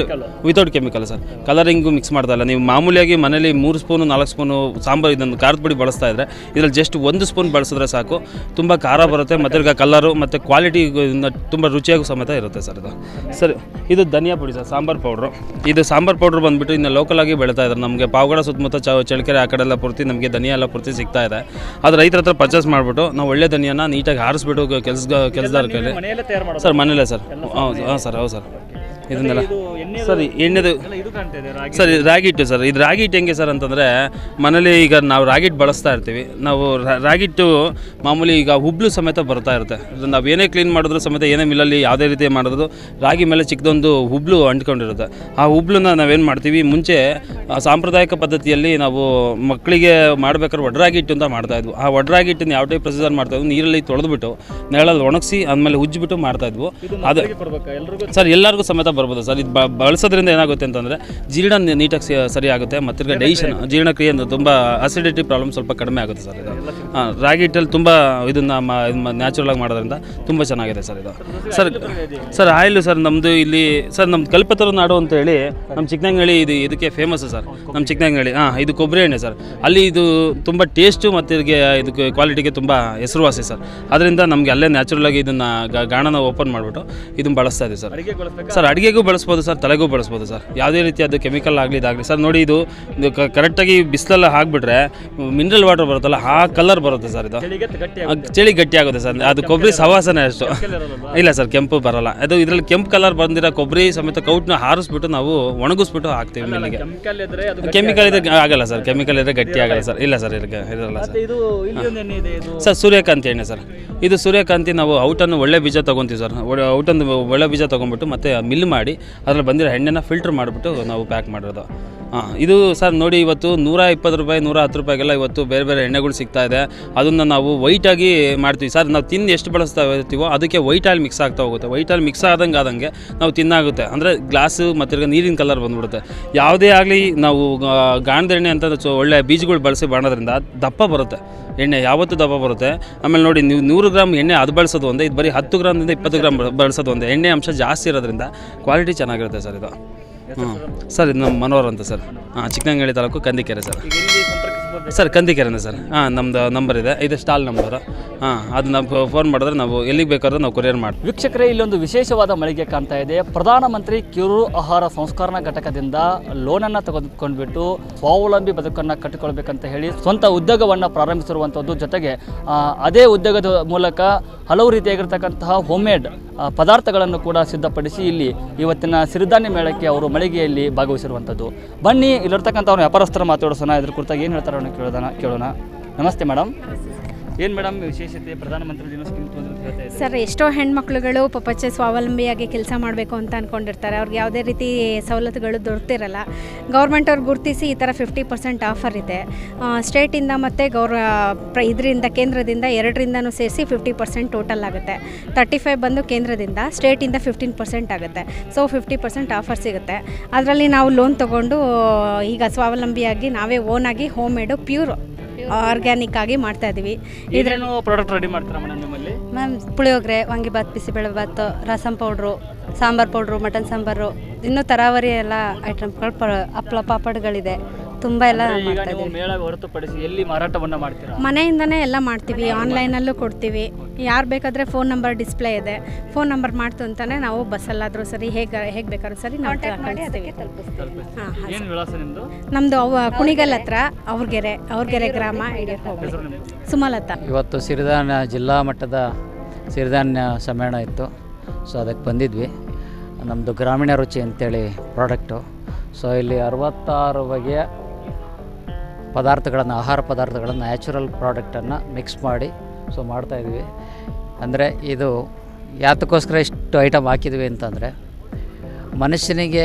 Speaker 3: without chemical sir. Colouring mix ಮಾಡ್ತಾ ಇಲ್ಲ. ನೀವು ಮಾಮೂಲಿಯಾಗಿ ಮನೇಲಿ ಮೂರು ಸ್ಪೂನು ನಾಲ್ಕು ಸ್ಪೂನು ಸಾಂಬಾರು ಇದೊಂದು ಖಾರದ ಪುಡಿ ಬಳಸ್ತಾ ಇದ್ದರೆ ಇದರಲ್ಲಿ ಜಸ್ಟ್ ಒಂದು ಸ್ಪೂನ್ ಬಳಸಿದ್ರೆ ಸಾಕು. ತುಂಬ ಖಾರ ಬರುತ್ತೆ ಮತ್ತು ಈಗ ಕಲರು ಮತ್ತು ಕ್ವಾಲಿಟಿ ತುಂಬ ರುಚಿಯಾಗೂ ಸಮೇತ ಇರುತ್ತೆ ಸರ್ ಇದು. ಸರ್ ಇದು ಧನಿಯಾ ಪುಡಿ ಸರ್ ಸಾಂಬಾರು ಪೌಡ್ರು. ಇದು ಸಾಂಬಾರು ಪೌಡ್ರ್ ಬಂದುಬಿಟ್ಟು ಇನ್ನು ಲೋಕಲಾಗಿ ಆಗಿ ಬೆಳೀತಾ ಇದ್ದಾರೆ ನಮಗೆ ಪಾವಗಡ ಸುತ್ತಮುತ್ತ ಚ ಚಳಕೆರೆ ಆ ಕಡೆ ಎಲ್ಲ ಪೂರ್ತಿ ನಮಗೆ ಧನಿಯಾ ಎಲ್ಲ ಪೂರ್ತಿ ಸಿಗ್ತಾ ಇದೆ. ಅದು ರೈತರ ಹತ್ರ ಪರ್ಚೇಸ್ ಮಾಡಿಬಿಟ್ಟು ನಾವು ಒಳ್ಳೆ ಧನಿಯಾನ ನೀಟಾಗಿ ಹಾರಿಸ್ಬಿಟ್ಟು ಕೆಲಸ ಕೆಲಸದಾರ ಕೈಲಿ ಸರ್ ಮನೇಲೇ ಸರ್. ಹೌದು ಹಾಂ ಸರ್ ಹೌದು ಸರ್. ಇದನ್ನೆಲ್ಲ? ಸರ್ ಎಣ್ಣೆದು. ಸರ್ ಇದು ರಾಗಿ. ಹಿಟ್ಟು ಸರ್. ಇದು ರಾಗಿ ಹಿಟ್ಟು ಹೆಂಗೆ ಸರ್ ಅಂತಂದರೆ ಮನೇಲಿ ಈಗ ನಾವು ರಾಗಿ ಹಿಟ್ಟು ಬಳಸ್ತಾ ಇರ್ತೀವಿ. ನಾವು ರಾಗಿ ಹಿಟ್ಟು ಮಾಮೂಲಿ ಈಗ ಹುಬ್ಳು ಸಮೇತ ಬರ್ತಾ ಇರುತ್ತೆ. ನಾವು ಏನೇ ಕ್ಲೀನ್ ಮಾಡಿದ್ರು ಸಮೇತ ಏನೇ ಮಿಲ್ಲಲ್ಲಿ ಯಾವುದೇ ರೀತಿ ಮಾಡಿದ್ರು ರಾಗಿ ಮೇಲೆ ಚಿಕ್ಕದೊಂದು ಹುಬ್ಳು ಅಂಟ್ಕೊಂಡಿರುತ್ತೆ. ಆ ಹುಬ್ಳನ್ನ ನಾವೇನು ಮಾಡ್ತೀವಿ? ಮುಂಚೆ ಸಾಂಪ್ರದಾಯಿಕ ಪದ್ಧತಿಯಲ್ಲಿ ನಾವು ಮಕ್ಕಳಿಗೆ ಮಾಡ್ಬೇಕಾದ್ರೆ ಒಡ್ರಾಗಿ ಹಿಟ್ಟು ಅಂತ ಮಾಡ್ತಾ ಇದ್ವು. ಆ ಒಡ್ರಾಗಿ ಹಿಟ್ಟನ್ನ ಯಾವ ಟೈಪ್ ಪ್ರೊಸೀಜರ್ ಮಾಡ್ತಾ ಇದ್ವು? ನೀರಲ್ಲಿ ತೊಳೆದ್ಬಿಟ್ಟು ನೆರಳಲ್ಲಿ ಒಣಗಿಸಿ ಆಮೇಲೆ ಉಜ್ಜಿಬಿಟ್ಟು ಮಾಡ್ತಾ ಇದ್ವು. ಅದು ಸರ್ ಎಲ್ಲರಿಗೂ ಸಮೇತ ಬರ್ಬೋದು ಸರ್. ಇದು ಬಳಸೋದ್ರಿಂದ ಏನಾಗುತ್ತೆ ಅಂತಂದರೆ ಜೀರ್ಣ ನೀಟಾಗಿ ಸಿ- ಸರಿ ಆಗುತ್ತೆ ಮತ್ತು ತಿರ್ಗಾ ಡೈಜೆಷನ್ ಜೀರ್ಣಕ್ರಿಯೆ ತುಂಬ ಅಸಿಡಿಟಿ ಪ್ರಾಬ್ಲಮ್ ಸ್ವಲ್ಪ ಕಡಿಮೆ ಆಗುತ್ತೆ ಸರ್ ಇದು. ಹಾಂ ರಾಗಿ ಹಿಟ್ಟಲ್ಲಿ ತುಂಬ ಇದನ್ನು ನ್ಯಾಚುರಲ್ ಆಗಿ ಮಾಡೋದ್ರಿಂದ ತುಂಬ ಚೆನ್ನಾಗಿದೆ ಸರ್ ಇದು. ಸರ್ ಸರ್ ಆಯಿಲು ಸರ್ ನಮ್ಮದು ಇಲ್ಲಿ ಸರ್ ನಮ್ಮ ಕಲ್ಪತರ ನಾಡು ಅಂತ ಹೇಳಿ ನಮ್ಮ ಚಿಕ್ಕನಂಗಳಿ ಇದು ಇದಕ್ಕೆ ಫೇಮಸ್ ಸರ್. ನಮ್ಮ ಚಿಕ್ಕನಂಗಳಿ ಹಾಂ ಇದು ಕೊಬ್ಬರಿ ಎಣ್ಣೆ ಸರ್. ಅಲ್ಲಿ ಇದು ತುಂಬ ಟೇಸ್ಟು ಮತ್ತು ಇದಕ್ಕೆ ಇದಕ್ಕೆ ಕ್ವಾಲಿಟಿಗೆ ತುಂಬ ಹೆಸರುವಾಸಿ ಸರ್. ಅದರಿಂದ ನಮಗೆ ಅಲ್ಲೇ ನ್ಯಾಚುರಲ್ ಆಗಿ ಇದನ್ನು ಗಾಣನ ಓಪನ್ ಮಾಡಿಬಿಟ್ಟು ಇದನ್ನು ಬಳಸ್ತಾ ಇದೆ ಸರ್. ಸರ್ ಅಡುಗೆ ಅಡುಗೆಗೂ ಬಳಸ್ಬೋದು ಸರ್ ತಲೆಗೂ ಬಳಸ್ಬೋದು ಸರ್. ಯಾವುದೇ ರೀತಿಯಾದ ಕೆಮಿಕಲ್ ಆಗಲಿ ಇದಾಗಲಿ. ಸರ್ ನೋಡಿ ಇದು ಕರೆಕ್ಟಾಗಿ ಬಿಸಿಲೆಲ್ಲ ಹಾಕ್ಬಿಟ್ರೆ ಮಿನರಲ್ ವಾಟರ್ ಬರುತ್ತಲ್ಲ ಆ ಕಲರ್ ಬರುತ್ತೆ ಸರ್ ಇದು. ಚಳಿ ಗಟ್ಟಿ ಆಗುತ್ತೆ ಸರ್. ಅದು ಕೊಬ್ಬರಿ ಸವಾಸನೆ ಅಷ್ಟು. ಇಲ್ಲ ಸರ್ ಕೆಂಪು ಬರಲ್ಲ. ಅದು ಇದರಲ್ಲಿ ಕೆಂಪು ಕಲರ್ ಬಂದಿರೋ ಕೊಬ್ಬರಿ ಸಮೇತ ಕೌಟ್ನ ಹಾರಿಸ್ಬಿಟ್ಟು ನಾವು ಒಣಗಿಸ್ಬಿಟ್ಟು ಹಾಕ್ತೀವಿ ಮೇಲಿಗೆ
Speaker 1: ಕೆಮಿಕಲ್ ಇದ್ರೆ ಅದು
Speaker 3: ಆಗಲ್ಲ. ಸರ್. ಕೆಮಿಕಲ್ ಇದ್ರೆ ಗಟ್ಟಿ ಆಗಲ್ಲ ಸರ್. ಇಲ್ಲ ಸರ್ ಇರಲ್ಲ ಸರ್. ಸರ್ ಸೂರ್ಯಕಾಂತಿ ಎಣ್ಣೆ ಸರ್. ಇದು ಸೂರ್ಯಕಾಂತಿ ನಾವು ಔಟನ್ನು ಒಳ್ಳೆ ಬೀಜ ತೊಗೊತೀವಿ ಸರ್. ಔಟನ್ನು ಒಳ್ಳೆ ಬೀಜ ತೊಗೊಂಬಿಟ್ಟು ಮತ್ತೆ ಮಿಲ್ ಮಾಡಿ ಅದರಲ್ಲಿ ಬಂದಿರೋ ಎಣ್ಣೆನ ಫಿಲ್ಟರ್ ಮಾಡಿಬಿಟ್ಟು ನಾವು ಪ್ಯಾಕ್ ಮಾಡಿರೋದು. ಹಾಂ ಇದು ಸರ್ ನೋಡಿ, ಇವತ್ತು ನೂರ ಇಪ್ಪತ್ತು ರೂಪಾಯಿ, ನೂರ ಹತ್ತು ರೂಪಾಯಿಗೆಲ್ಲ ಇವತ್ತು ಬೇರೆ ಬೇರೆ ಎಣ್ಣೆಗಳು ಸಿಗ್ತಾ ಇದೆ. ಅದನ್ನು ನಾವು ವೈಟಾಗಿ ಮಾಡ್ತೀವಿ. ಸರ್, ನಾವು ತಿಂದು ಎಷ್ಟು ಬಳಸ್ತಾ ಇರ್ತೀವೋ ಅದಕ್ಕೆ ವೈಟ್ ಆಯಿಲ್ ಮಿಕ್ಸ್ ಆಗ್ತಾ ಹೋಗುತ್ತೆ. ವೈಟ್ ಆಯಿಲ್ ಮಿಕ್ಸ್ ಆದಂಗೆ ಆದಂಗೆ ನಾವು ತಿನ್ನಾಗುತ್ತೆ. ಅಂದರೆ ಗ್ಲಾಸು ಮತ್ತು ನೀರಿನ ಕಲರ್ ಬಂದ್ಬಿಡುತ್ತೆ. ಯಾವುದೇ ಆಗಲಿ ನಾವು ಗಾಣದ ಎಣ್ಣೆ ಅಂತ ಒಳ್ಳೆ ಬೀಜಗಳು ಬಳಸಿ ಬಾಣೋದ್ರಿಂದ ದಪ್ಪ ಬರುತ್ತೆ. ಎಣ್ಣೆ ಯಾವತ್ತೂ ದಪ್ಪ ಬರುತ್ತೆ. ಆಮೇಲೆ ನೋಡಿ, ನೀವು ನೂರು ಗ್ರಾಮ್ ಎಣ್ಣೆ ಅದು ಬಳಸೋದು ಒಂದೇ, ಇದು ಬರೀ ಹತ್ತು ಗ್ರಾಮ್ದಿಂದ ಇಪ್ಪತ್ತು ಗ್ರಾಮ್ ಬಳ- ಬಳಸೋದು ಒಂದೇ. ಎಣ್ಣೆ ಅಂಶ ಜಾಸ್ತಿ ಇರೋದ್ರಿಂದ ಕ್ವಾಲಿಟಿ ಚೆನ್ನಾಗಿರುತ್ತೆ ಸರ್ ಇದು. ಸರ್? ಇದು ನಮ್ಮ ಮನೋಹರ್ ಅಂತ ಸರ್. ಹಾಂ ಚಿಕ್ಕನಂಗಡಿ ತಾಲೂಕು ಕಂದಿಕೆರೆ ಸರ್. ಸರ್ ಕಂದಿಕೆರೆನ ಸರ್. ಹಾಂ ನಮ್ಮದು ನಂಬರ್ ಇದೆ. ಇದು ಸ್ಟಾಲ್ ನಂಬರು ಹಾಂ ಅದು ನಾವು ಫೋನ್ ಮಾಡಿದ್ರೆ ನಾವು ಎಲ್ಲಿಗೆ ಬೇಕಾದ್ರೆ ನಾವು ಕೊರಿಯರ್ ಮಾಡಿ
Speaker 1: ವೀಕ್ಷಕರೇ ಇಲ್ಲೊಂದು ವಿಶೇಷವಾದ ಮಳಿಗೆ ಕಾಣ್ತಾ ಇದೆ. ಪ್ರಧಾನಮಂತ್ರಿ ಕಿರು ಆಹಾರ ಸಂಸ್ಕರಣಾ ಘಟಕದಿಂದ ಲೋನನ್ನು ತೆಗೆದುಕೊಂಡ್ಬಿಟ್ಟು ಸ್ವಾವಲಂಬಿ ಬದುಕನ್ನು ಕಟ್ಟಿಕೊಳ್ಬೇಕಂತ ಹೇಳಿ ಸ್ವಂತ ಉದ್ಯೋಗವನ್ನು ಪ್ರಾರಂಭಿಸಿರುವಂಥದ್ದು ಜೊತೆಗೆ ಅದೇ ಉದ್ಯೋಗದ ಮೂಲಕ ಹಲವು ರೀತಿಯಾಗಿರ್ತಕ್ಕಂತಹ ಹೋಮ್ಮೇಡ್ ಪದಾರ್ಥಗಳನ್ನು ಕೂಡ ಸಿದ್ಧಪಡಿಸಿ ಇಲ್ಲಿ ಇವತ್ತಿನ ಸಿರಿಧಾನ್ಯ ಮೇಳಕ್ಕೆ ಅವರು ಮಳಿಗೆಯಲ್ಲಿ ಭಾಗವಹಿಸಿರುವಂಥದ್ದು. ಬನ್ನಿ ಇಲ್ಲಿರ್ತಕ್ಕಂಥವ್ರು ವ್ಯಾಪಾರಸ್ಥರ ಮಾತಾಡೋಣ ಇದ್ರ ಕುರಿತಾಗಿ ಏನು ಹೇಳ್ತಾರೆ ಕೇಳೋಣ ಕೇಳೋಣ. ನಮಸ್ತೆ, ಮೇಡಮ್. ಏನು ಮೇಡಮ್ ವಿಶೇಷತೆ? ಪ್ರಧಾನಮಂತ್ರಿ ದಿನ ಸ್ಕೀಮ್ ಇದ್ದಾರೆ.
Speaker 4: ಸರ್ ಎಷ್ಟೋ ಹೆಣ್ಮಕ್ಳುಗಳು ಪಾಪಚ್ಚೆ ಸ್ವಾವಲಂಬಿಯಾಗಿ ಕೆಲಸ ಮಾಡಬೇಕು ಅಂತ ಅಂದ್ಕೊಂಡಿರ್ತಾರೆ ಅವ್ರಿಗೆ ಯಾವುದೇ ರೀತಿ ಸವಲತ್ತುಗಳು ದೊರೆತಿರಲ್ಲ. ಗೌರ್ಮೆಂಟ್ ಅವ್ರು ಗುರುತಿಸಿ ಈ ಥರ ಫಿಫ್ಟಿ ಪರ್ಸೆಂಟ್ ಆಫರ್ ಇದೆ. ಸ್ಟೇಟಿಂದ ಮತ್ತು ಗೌರ ಪ್ರ ಇದರಿಂದ ಕೇಂದ್ರದಿಂದ ಎರಡರಿಂದನೂ ಸೇರಿಸಿ ಫಿಫ್ಟಿ ಪರ್ಸೆಂಟ್ ಟೋಟಲ್ ಆಗುತ್ತೆ. ತರ್ಟಿ ಫೈವ್ ಬಂದು ಕೇಂದ್ರದಿಂದ ಸ್ಟೇಟಿಂದ ಫಿಫ್ಟೀನ್ ಪರ್ಸೆಂಟ್ ಆಗುತ್ತೆ. ಸೊ ಫಿಫ್ಟಿ ಪರ್ಸೆಂಟ್ ಆಫರ್ ಸಿಗುತ್ತೆ. ಅದರಲ್ಲಿ ನಾವು ಲೋನ್ ತೊಗೊಂಡು ಈಗ ಸ್ವಾವಲಂಬಿಯಾಗಿ ನಾವೇ ಓನಾಗಿ ಹೋಮ್ ಮೇಡು ಪ್ಯೂರ್ ಆರ್ಗ್ಯಾನಿಕ್ ಆಗಿ ಮಾಡ್ತಾ ಇದೀವಿ.
Speaker 1: ಇದ್ರೂ ಪ್ರಾಡಕ್ಟ್ ರೆಡಿ ಮಾಡ್ತೀರಾ ಮೇಡಮ್ ನಿಮ್ಮಲ್ಲಿ?
Speaker 5: Ma'am, puliyogare vangibath bisibelebath rasam powder, sambar powder, mutton sambar, ಇನ್ನೂ ತರಾವರಿ ಎಲ್ಲ ಐಟಮ್ಗಳು ಪ, ಹಪ್ಳ ಪಾಪಡ್ಗಳಿದೆ. ತುಂಬ ಎಲ್ಲ
Speaker 1: ಈಗ
Speaker 5: ಮಾಡ್ತಾ
Speaker 1: ನೀವು
Speaker 5: ಇದ್ದೀವಿ.
Speaker 1: ಮೇಳ ಹೊರತುಪಡಿಸಿ ಎಲ್ಲಿ ಮಾರಾಟವನ್ನ ಮಾಡ್ತೀರಾ?
Speaker 4: ಮನೆಯಿಂದನೇ ಎಲ್ಲ ಮಾಡ್ತೀವಿ ಆನ್ಲೈನಲ್ಲೂ ಕೊಡ್ತೀವಿ. ಯಾರು ಬೇಕಾದರೆ ಫೋನ್ ನಂಬರ್ ಡಿಸ್ಪ್ಲೇ ಇದೆ. ಫೋನ್ ನಂಬರ್ ಮಾಡ್ತು ಅಂತಾನೆ ನಾವು ಬಸ್ಸಲ್ಲಾದರೂ ಸರಿ ಹೇಗೆ ಹೇಗೆ ಬೇಕಾದ್ರೂ ಸರಿ ನಾವು ಕಳಿಸ್ತೀವಿ. ಹಾಂ
Speaker 1: ಏನು ವಿಳಾಸ ನಿಮ್ಮದು
Speaker 4: ನಮ್ಮದು ಅವ ಕುಣಿಗಲ್ ಹತ್ರ ಅವ್ರಗೆರೆ ಅವ್ರಗೆರೆ ಗ್ರಾಮ ಸುಮಲತಾ.
Speaker 6: ಇವತ್ತು ಸಿರಿಧಾನ್ಯ ಜಿಲ್ಲಾ ಮಟ್ಟದ ಸಿರಿಧಾನ್ಯ ಸಮ್ಮೇಳನ ಇತ್ತು. ಸೊ ಅದಕ್ಕೆ ಬಂದಿದ್ವಿ. ನಮ್ಮದು ಗ್ರಾಮೀಣ ರುಚಿ ಅಂತೇಳಿ ಪ್ರಾಡಕ್ಟು ಸೊ ಇಲ್ಲಿ ಅರವತ್ತಾರು ಬಗೆಯ ಪದಾರ್ಥಗಳನ್ನು, ಆಹಾರ ಪದಾರ್ಥಗಳನ್ನು ನ್ಯಾಚುರಲ್ ಪ್ರಾಡಕ್ಟನ್ನು ಮಿಕ್ಸ್ ಮಾಡಿ ಸೊ ಮಾಡ್ತಾಯಿದ್ವಿ ಅಂದರೆ ಇದು ಯಾತಕ್ಕೋಸ್ಕರ ಇಷ್ಟು ಐಟಮ್ ಹಾಕಿದ್ವಿ ಅಂತಂದರೆ, ಮನುಷ್ಯನಿಗೆ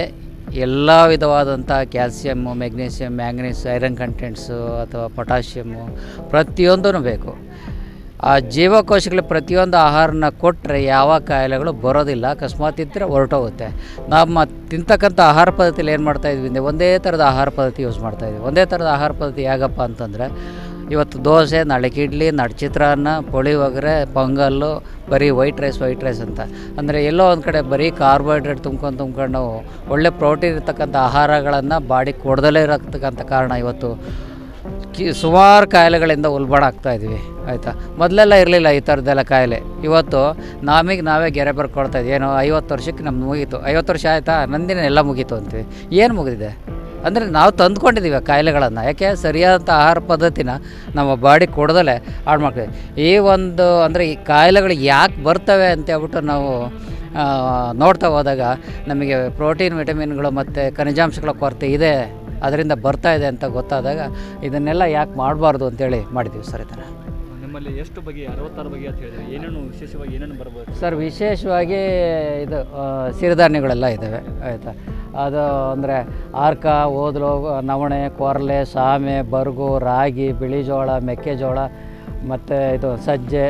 Speaker 6: ಎಲ್ಲ ವಿಧವಾದಂಥ calcium magnesium manganese iron contents ಅಥವಾ ಪೊಟ್ಯಾಷಿಯಮ್ಮು ಪ್ರತಿಯೊಂದೂ ಬೇಕು. ಆ ಜೀವಕೋಶಗಳ ಪ್ರತಿಯೊಂದು ಆಹಾರನ ಕೊಟ್ಟರೆ ಯಾವ ಕಾಯಿಲೆಗಳು ಬರೋದಿಲ್ಲ, ಅಕಸ್ಮಾತ್ ಇದ್ದರೆ ಹೊರಟೋಗುತ್ತೆ. ನಮ್ಮ ತಿಂತಕ್ಕಂಥ ಆಹಾರ ಪದ್ಧತಿಯಲ್ಲಿ ಏನು ಮಾಡ್ತಾಯಿದ್ವಿ ಅಂದರೆ ಒಂದೇ ಥರದ ಆಹಾರ ಪದ್ಧತಿ ಯೂಸ್ ಮಾಡ್ತಾಯಿದ್ವಿ ಒಂದೇ ಥರದ ಆಹಾರ ಪದ್ಧತಿ ಹೇಗಪ್ಪ ಅಂತಂದರೆ ಇವತ್ತು ದೋಸೆ, ನಾಳೆಗೆ ಇಡ್ಲಿ ನಾಳೆ ಚಿತ್ರಾನ್ನ ಪುಳಿಯೋಗರೆ ಪೊಂಗಲ್ಲು, ಬರೀ ವೈಟ್ ರೈಸ್ ವೈಟ್ ರೈಸ್ ಅಂತ. ಅಂದರೆ ಎಲ್ಲೋ ಒಂದು ಕಡೆ ಬರೀ ಕಾರ್ಬೋಹೈಡ್ರೇಟ್ ತುಂಬ್ಕೊಂಡು ತುಂಬ್ಕೊಂಡು ಒಳ್ಳೆ ಪ್ರೋಟೀನ್ ಇರ್ತಕ್ಕಂಥ ಆಹಾರಗಳನ್ನು ಬಾಡಿ ಕೊಡದಲ್ಲೇ ಇರತಕ್ಕಂಥ ಕಾರಣ ಇವತ್ತು ಕಿ ಸುಮಾರು ಕಾಯಿಲೆಗಳಿಂದ ಉಲ್ಬಣಾಗ್ತಾ ಇದ್ವಿ, ಆಯಿತಾ? ಮೊದಲೆಲ್ಲ ಇರಲಿಲ್ಲ ಈ ಥರದ್ದೆಲ್ಲ ಕಾಯಿಲೆ. ಇವತ್ತು ನಮಗೆ ನಾವೇ ಗೆರೆ ಬರ್ಕೊಳ್ತಾ ಇದ್ವಿ. ಏನೋ ಐವತ್ತು ವರ್ಷಕ್ಕೆ ನಮ್ಮ ಮುಗೀತು. ಐವತ್ತು ವರ್ಷ ಆಯಿತಾ? ನಂದಿನ ಎಲ್ಲ ಮುಗೀತು ಅಂತೀವಿ. ಏನು ಮುಗಿದಿದೆ? ಅಂದರೆ ನಾವು ತಂದುಕೊಂಡಿದ್ದೀವಿ ಕಾಯಿಲೆಗಳನ್ನು. ಯಾಕೆ? ಸರಿಯಾದಂಥ ಆಹಾರ ಪದ್ಧತಿನ ನಮ್ಮ ಬಾಡಿ ಕೊಡದಲ್ಲೇ ಹಾಳು ಮಾಡ್ತೀವಿ ಈ ಒಂದು ಅಂದರೆ ಈ ಕಾಯಿಲೆಗಳು ಯಾಕೆ ಬರ್ತವೆ ಅಂತ ಹೇಳ್ಬಿಟ್ಟು ನಾವು ನೋಡ್ತಾ ಹೋದಾಗ ನಮಗೆ ಪ್ರೋಟೀನ್, ವಿಟಮಿನ್ಗಳು ಮತ್ತು ಖನಿಜಾಂಶಗಳ ಕೊರತೆ ಇದೆ. ಅದರಿಂದ ಬರ್ತಾ ಇದೆ ಅಂತ ಗೊತ್ತಾದಾಗ ಇದನ್ನೆಲ್ಲ ಯಾಕೆ ಮಾಡಬಾರ್ದು ಅಂತೇಳಿ ಮಾಡಿದ್ವಿ ಸರ್ ಇದನ್ನು.
Speaker 1: ನಿಮ್ಮಲ್ಲಿ ಎಷ್ಟು ಬಗೆ ಅರವತ್ತಾರು ಬಗೆ ಅಂತ ಹೇಳಿದ್ರೆ ಏನೇನು ವಿಶೇಷವಾಗಿ ಏನೇನು ಬರ್ಬೋದು?
Speaker 6: ಸರ್ ವಿಶೇಷವಾಗಿ ಇದು ಸಿರಿಧಾನ್ಯಗಳೆಲ್ಲ ಇದ್ದಾವೆ ಆಯಿತಾ? ಅದು ಅಂದರೆ ಆರ್ಕ ಓದಲು ನವಣೆ ಕೊರಲೆ ಸಾಮೆ ಬರ್ಗು ರಾಗಿ ಬಿಳಿ ಜೋಳ ಮೆಕ್ಕೆಜೋಳ ಮತ್ತು ಇದು ಸಜ್ಜೆ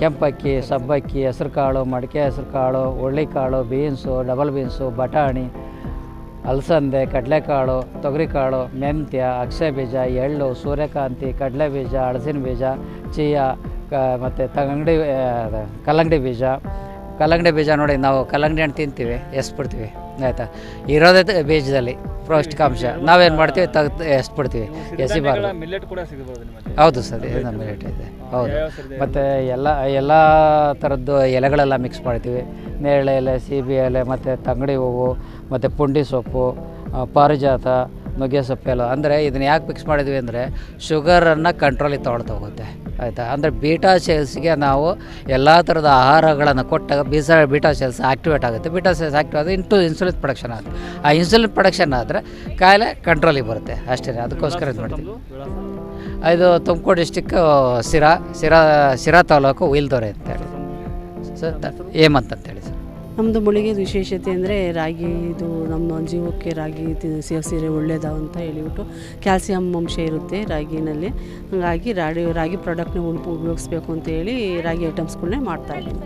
Speaker 6: ಕೆಂಪಕ್ಕಿ ಸಬ್ಬಕ್ಕಿ ಹೆಸ್ರುಕಾಳು ಮಡಿಕೆ ಹೆಸರುಕಾಳು ಹುಳ್ಳಿಕಾಳು ಬೀನ್ಸು ಡಬಲ್ ಬೀನ್ಸು ಬಟಾಣಿ ಅಲಸಂದೆ, ಕಡಲೆಕಾಳು, ತೊಗರಿಕಾಳು, ಮೆಂತ್ಯ ಅಕ್ಷಯ ಬೀಜ ಎಳ್ಳು, ಸೂರ್ಯಕಾಂತಿ ಕಡಲೆ ಬೀಜ ಹಳಸಿನ ಬೀಜ, ಚೀಯಾ ಮತ್ತು ತಂಗಡಿ ಕಲ್ಲಂಗಡಿ ಬೀಜ. ಕಲ್ಲಂಗಡಿ ಬೀಜ ನೋಡಿ ನಾವು ಕಲ್ಲಂಗಡಿ ಹಣ್ಣು ತಿಂತೀವಿ ಎಸ್ಬಿಡ್ತೀವಿ ಆಯಿತಾ? ಇರೋದೇ ಬೀಜದಲ್ಲಿ ಪೌಷ್ಟಿಕಾಂಶ. ನಾವೇನು ಮಾಡ್ತೀವಿ ತಗ್ ಎಸ್ಬಿಡ್ತೀವಿ ಎಸಿಬಾರ್ದು ಹೌದು ಸರ್ ಇದು ನಮ್ಮ ರೇಟ್ ಇದೆ. ಹೌದು. ಮತ್ತು ಎಲ್ಲ ಎಲ್ಲ ಥರದ್ದು ಎಲೆಗಳೆಲ್ಲ ಮಿಕ್ಸ್ ಮಾಡ್ತೀವಿ. ನೇರಳೆ ಎಲೆ ಸೀಬೆ ಎಲೆ ಮತ್ತು ತಂಗಡಿ ಹೂವು ಮತ್ತು ಪುಂಡಿ ಸೊಪ್ಪು ಪಾರಿಜಾತ ನುಗ್ಗೆ ಸೊಪ್ಪೆಲ್ಲ. ಅಂದರೆ ಇದನ್ನ ಯಾಕೆ ಮಿಕ್ಸ್ ಮಾಡಿದ್ವಿ ಅಂದರೆ ಶುಗರನ್ನು ಕಂಟ್ರೋಲಿಗೆ ತೊಗೊಳ್ತಾ ಹೋಗುತ್ತೆ. ಆಯಿತಾ? ಅಂದರೆ ಬೀಟಾ ಸೆಲ್ಸ್ಗೆ ನಾವು ಎಲ್ಲ ಥರದ ಆಹಾರಗಳನ್ನು ಕೊಟ್ಟಾಗ ಬೀಸ ಬೀಟಾ ಸೆಲ್ಸ್ ಆ್ಯಕ್ಟಿವೇಟ್ ಆಗುತ್ತೆ. ಬೀಟಾ ಸೆಲ್ಸ್ ಆ್ಯಕ್ಟಿವ್ ಆದರೆ ಇಂಟು ಇನ್ಸುಲಿನ್ ಪ್ರೊಡಕ್ಷನ್ ಆಗುತ್ತೆ. ಆ ಇನ್ಸುಲಿನ್ ಪ್ರೊಡಕ್ಷನ್ ಆದರೆ ಕಾಯಿಲೆ ಕಂಟ್ರೋಲಿಗೆ ಬರುತ್ತೆ. ಅಷ್ಟೇ ಅದಕ್ಕೋಸ್ಕರ ಇದು ಮಾಡ್ತೀವಿ. ಇದು ತುಮಕೂರು ಡಿಸ್ಟಿಕ್ಕು ಸಿರಾ ಸಿರಾ ಸಿರಾ ತಾಲೂಕು ಉಯಿಲ್ದೊರೆ ಅಂತೇಳಿ ಸರ್ ಹೇಮಂತ್ ಅಂತೇಳಿ
Speaker 7: ನಮ್ಮದು ಮುಳಿಗೆದು ವಿಶೇಷತೆ ಅಂದರೆ ರಾಗಿ ಇದು ನಮ್ಮ ಜೀವಕ್ಕೆ ರಾಗಿ ಸೇವಿಸಿದ್ರೆ ಒಳ್ಳೇದು ಅಂತ ಹೇಳಿಬಿಟ್ಟು ಕ್ಯಾಲ್ಸಿಯಂ ಅಂಶ ಇರುತ್ತೆ ರಾಗಿನಲ್ಲಿ. ಹಾಗಾಗಿ ರಾಗಿ ರಾಗಿ ಪ್ರಾಡಕ್ಟ್ನ ಉಪ ಉಪಯೋಗಿಸ್ಬೇಕು ಅಂತ ಹೇಳಿ ರಾಗಿ ಐಟಮ್ಸ್ಗಳನ್ನೇ ಮಾಡ್ತಾಯಿದ್ದೀನಿ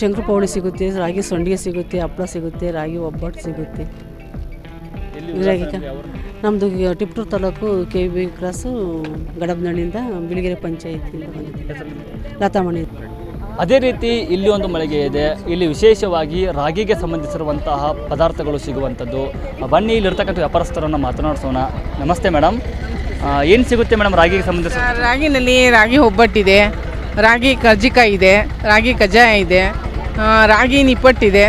Speaker 7: ಶಂಕರ ಪೌಳಿ ಸಿಗುತ್ತೆ ರಾಗಿ ಸಂಡಿಗೆ ಸಿಗುತ್ತೆ ಹಪ್ಪಳ ಸಿಗುತ್ತೆ ರಾಗಿ ಒಬ್ಬಟ್ಟು ಸಿಗುತ್ತೆ. ನಮ್ಮದು Tiptur taluk K B cross ಗಡಬನಹಳ್ಳಿಯಿಂದ Biligere ಪಂಚಾಯತಿಯಿಂದ ಬಂದಿದೆ. ಲತಾಮಣಿ.
Speaker 1: ಅದೇ ರೀತಿ ಇಲ್ಲಿ ಒಂದು ಮಳಿಗೆ ಇದೆ. ಇಲ್ಲಿ ವಿಶೇಷವಾಗಿ ರಾಗಿಗೆ ಸಂಬಂಧಿಸಿರುವಂತಹ ಪದಾರ್ಥಗಳು ಸಿಗುವಂಥದ್ದು. ಬನ್ನಿ ಇಲ್ಲಿರ್ತಕ್ಕಂಥ ವ್ಯಾಪಾರಸ್ಥರನ್ನು ಮಾತನಾಡಿಸೋಣ. ನಮಸ್ತೆ ಮೇಡಮ್ ಏನು ಸಿಗುತ್ತೆ ಮೇಡಮ್ ರಾಗಿಗೆ ಸಂಬಂಧಿಸಿ
Speaker 8: ರಾಗಿನಲ್ಲಿ ರಾಗಿ ಒಬ್ಬಟ್ಟಿದೆ. ರಾಗಿ ಕರ್ಜಿಕಾಯಿ ಇದೆ. ರಾಗಿ ಕಜ್ಜಾಯ ಇದೆ. ರಾಗಿ ನಿಪ್ಪಟ್ಟಿದೆ.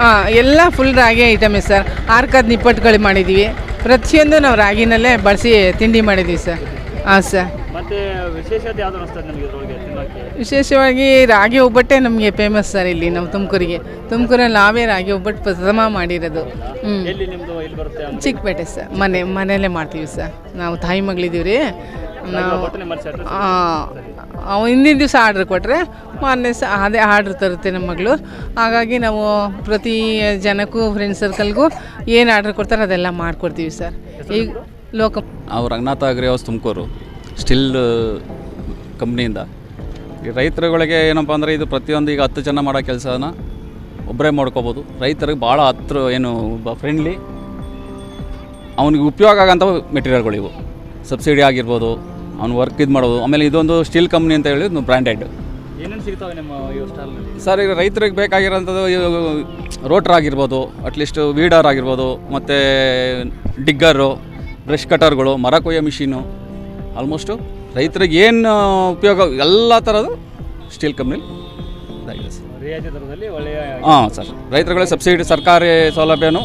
Speaker 8: ಆ, ಎಲ್ಲ ಫುಲ್ ರಾಗಿ ಐಟಮೇ ಸರ್. ಆರ್ಕದ ನಿಪ್ಪಟ್ಟುಗಳು ಮಾಡಿದ್ದೀವಿ ಪ್ರತಿಯೊಂದು ನಾವು ರಾಗಿನಲ್ಲೇ ಬಳಸಿ ತಿಂಡಿ ಮಾಡಿದ್ದೀವಿ ಸರ್. ಹಾಂ ಸರ್.
Speaker 1: ಮತ್ತೆ ವಿಶೇಷತೆ ಯಾವುದು ಅನಿಸ್ತದೆ ನಮಗೆ ಇದರೊಳಗೆ ತಿನ್ನೋಕ್ಕೆ?
Speaker 8: ವಿಶೇಷವಾಗಿ ರಾಗಿ ಒಬ್ಬಟ್ಟೆ ನಮಗೆ ಫೇಮಸ್ ಸರ್ ಇಲ್ಲಿ ನಮ್ಮ ತುಮಕೂರಿಗೆ. ತುಮಕೂರಲ್ಲಿ ನಾವೇ ರಾಗಿ ಒಬ್ಬಟ್ಟು ಪ್ರಥಮ ಮಾಡಿರೋದು. ಹ್ಞೂ
Speaker 1: ಎಲ್ಲಿ ನಿಮ್ಮದು ಇಲ್ಲಿ ಬರುತ್ತೆ ಅಂಗಡಿ?
Speaker 8: ಚಿಕ್ಕಪೇಟೆ ಸರ್ ಮನೆ ಮನೆಯಲ್ಲೇ ಮಾಡ್ತೀವಿ ಸರ್ ನಾವು ತಾಯಿ ಮಗಳಿದ್ದೀವಿ ರೀ ನಾವು ಅವು ಹಿಂದಿನ ದಿವಸ ಆರ್ಡ್ರ್ ಕೊಟ್ಟರೆ ಮೊನ್ನೆ ಸ ಅದೇ ಆರ್ಡ್ರ್ ತರುತ್ತೆ ನಮ್ಮ ಮಗಳು. ಹಾಗಾಗಿ ನಾವು ಪ್ರತಿ ಜನಕ್ಕೂ ಫ್ರೆಂಡ್ ಸರ್ಕಲ್ಗೂ ಏನು ಆರ್ಡ್ರ್ ಕೊಡ್ತಾರೆ ಅದೆಲ್ಲ ಮಾಡಿಕೊಡ್ತೀವಿ ಸರ್ ಈಗ ಲೋಕ
Speaker 9: ನಾವು Ranganatha agri house Tumakuru. Steel ಕಂಪ್ನಿಯಿಂದ. ಈ ರೈತರುಗಳಿಗೆ ಏನಪ್ಪ ಅಂದರೆ ಇದು ಪ್ರತಿಯೊಂದು ಈಗ ಹತ್ತು ಜನ ಮಾಡೋ ಕೆಲಸನ ಒಬ್ಬರೇ ಮಾಡ್ಕೋಬೋದು. ರೈತರಿಗೆ ಭಾಳ ಹತ್ರ ಏನು ಫ್ರೆಂಡ್ಲಿ ಅವನಿಗೆ ಉಪಯೋಗ ಆಗೋಂಥ ಮೆಟೀರಿಯಲ್ಗಳು ಇವು ಸಬ್ಸಿಡಿ ಆಗಿರ್ಬೋದು ಅವ್ನು ವರ್ಕ್ ಇದು ಮಾಡೋದು ಆಮೇಲೆ ಇದೊಂದು ಸ್ಟೀಲ್ ಕಂಪ್ನಿ ಅಂತ ಹೇಳಿ ಬ್ರ್ಯಾಂಡೆಡ್
Speaker 1: ಏನೇನು ಸಿಗ್ತಾವೆ ನಿಮ್ಮ
Speaker 9: ಸರ್ ಈಗ ರೈತರಿಗೆ ಬೇಕಾಗಿರೋಂಥದ್ದು ರೋಟ್ರ್ ಆಗಿರ್ಬೋದು ಅಟ್ಲೀಸ್ಟ್ ವೀಡರ್ ಆಗಿರ್ಬೋದು ಮತ್ತು ಡಿಗ್ಗರು ಬ್ರಷ್ ಕಟರ್ಗಳು ಮರ ಕೊಯ್ಯೋ ಮಿಷಿನು ಆಲ್ಮೋಸ್ಟು ರೈತರಿಗೆ ಏನು ಉಪಯೋಗ ಎಲ್ಲ ಥರದ್ದು ಸ್ಟೀಲ್ ಕಂಪ್ನಿಲಿ ಇದಾಗಿದೆ ಸರ್. ಹಾಂ ಸರ್. ರೈತರುಗಳಿಗೆ ಸಬ್ಸಿಡಿ ಸರ್ಕಾರಿ ಸೌಲಭ್ಯನೂ